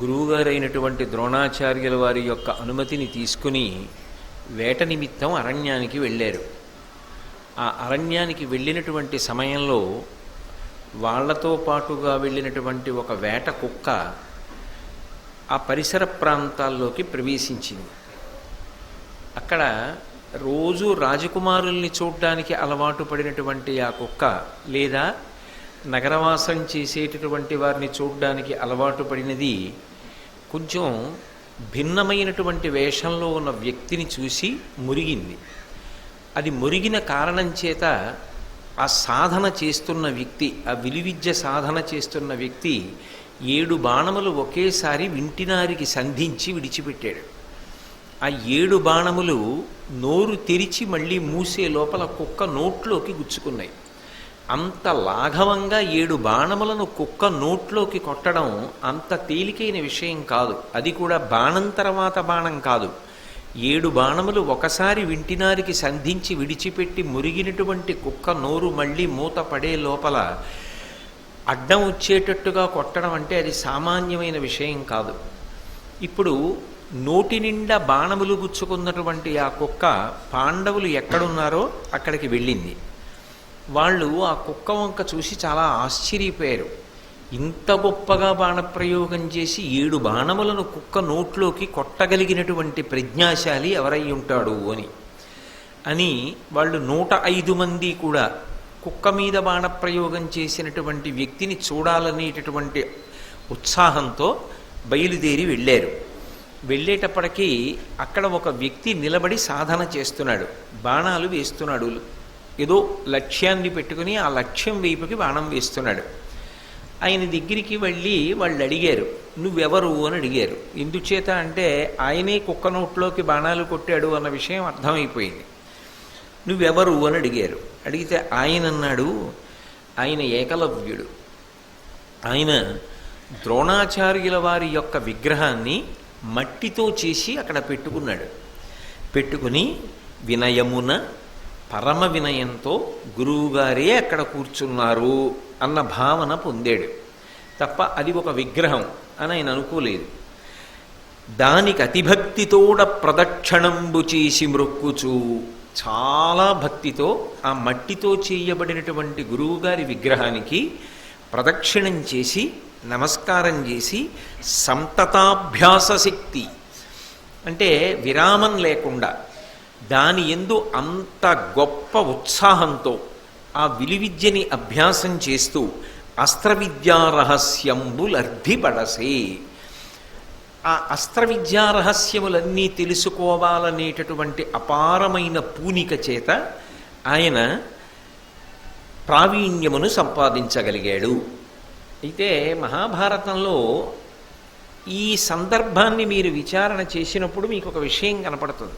గురువుగారైనటువంటి ద్రోణాచార్యుల వారి యొక్క అనుమతిని తీసుకుని వేట నిమిత్తం అరణ్యానికి వెళ్ళారు. ఆ అరణ్యానికి వెళ్ళినటువంటి సమయంలో వాళ్ళతో పాటుగా వెళ్ళినటువంటి ఒక వేట కుక్క ఆ పరిసర ప్రాంతాల్లోకి ప్రవేశించింది. అక్కడ రోజు రాజకుమారుల్ని చూడ్డానికి అలవాటు పడినటువంటి ఆ కుక్క లేదా నగరవాసం చేసేటటువంటి వారిని చూడడానికి అలవాటు పడినది కొంచెం భిన్నమైనటువంటి వేషంలో ఉన్న వ్యక్తిని చూసి మురిగింది. అది మురిగిన కారణం చేత ఆ సాధన చేస్తున్న వ్యక్తి ఆ విలువిద్య సాధన చేస్తున్న వ్యక్తి ఏడు బాణములు ఒకేసారి వింటినారికి సంధించి విడిచిపెట్టాడు. ఆ ఏడు బాణములు నోరు తెరిచి మళ్ళీ మూసే లోపల కుక్క నోట్లోకి గుచ్చుకున్నాయి. అంత లాఘవంగా ఏడు బాణములను కుక్క నోట్లోకి కొట్టడం అంత తేలికైన విషయం కాదు. అది కూడా బాణం తర్వాత బాణం కాదు. ఏడు బాణములు ఒకసారి వింటినారికి సంధించి విడిచిపెట్టి మురిగినటువంటి కుక్క నోరు మళ్ళీ మూత పడే లోపల అడ్డం వచ్చేటట్టుగా కొట్టడం అంటే అది సామాన్యమైన విషయం కాదు. ఇప్పుడు నోటి నిండా బాణములు గుచ్చుకున్నటువంటి ఆ కుక్క పాండవులు ఎక్కడున్నారో అక్కడికి వెళ్ళింది. వాళ్ళు ఆ కుక్క వంక చూసి చాలా ఆశ్చర్యపోయారు. ఇంత గొప్పగా బాణప్రయోగం చేసి ఏడు బాణములను కుక్క నోట్లోకి కొట్టగలిగినటువంటి ప్రజ్ఞాశాలి ఎవరై ఉంటాడు అని. అని వాళ్ళు నూట ఐదు మంది కూడా కుక్క మీద బాణప్రయోగం చేసినటువంటి వ్యక్తిని చూడాలనేటటువంటి ఉత్సాహంతో బయలుదేరి వెళ్ళారు. వెళ్ళేటప్పటికీ అక్కడ ఒక వ్యక్తి నిలబడి సాధన చేస్తున్నాడు. బాణాలు వేస్తున్నాడు. ఏదో లక్ష్యాన్ని పెట్టుకుని ఆ లక్ష్యం వైపుకి బాణం వేస్తున్నాడు. ఆయన దగ్గరికి వెళ్ళి వాళ్ళు అడిగారు నువ్వెవరు? అని అడిగారు. ఎందుచేత? అంటే ఆయనే కుక్క నోట్లోకి బాణాలు కొట్టాడు అన్న విషయం అర్థమైపోయింది. నువ్వెవరు? అని అడిగారు. అడిగితే ఆయన అన్నాడు ఆయన ఏకలవ్యుడు. ఆయన ద్రోణాచార్యుల వారి యొక్క విగ్రహాన్ని మట్టితో చేసి అక్కడ పెట్టుకున్నాడు. పెట్టుకుని వినయమున పరమ వినయంతో గురువుగారే అక్కడ కూర్చున్నారు అన్న భావన పొందాడు. తప్ప అది ఒక విగ్రహం అని ఆయన అనుకోలేదు. దానికి అతిభక్తితోడ ప్రదక్షిణంబు చేసి మృక్కుచు చాలా భక్తితో ఆ మట్టితో చేయబడినటువంటి గురువుగారి విగ్రహానికి ప్రదక్షిణం చేసి నమస్కారం చేసి సంతతాభ్యాస శక్తి. అంటే విరామం లేకుండా దాని ఎందు అంత గొప్ప ఉత్సాహంతో ఆ విలువిద్యని అభ్యాసం చేస్తూ అస్త్రవిద్యారహస్యంబులర్ధిపడసే ఆ అస్త్రవిద్యారహస్యములన్నీ తెలుసుకోవాలనేటటువంటి అపారమైన పూనిక చేత ఆయన ప్రావీణ్యమును సంపాదించగలిగాడు. అయితే మహాభారతంలో ఈ సందర్భాన్ని మీరు విచారణ చేసినప్పుడు మీకు ఒక విషయం కనపడుతుంది.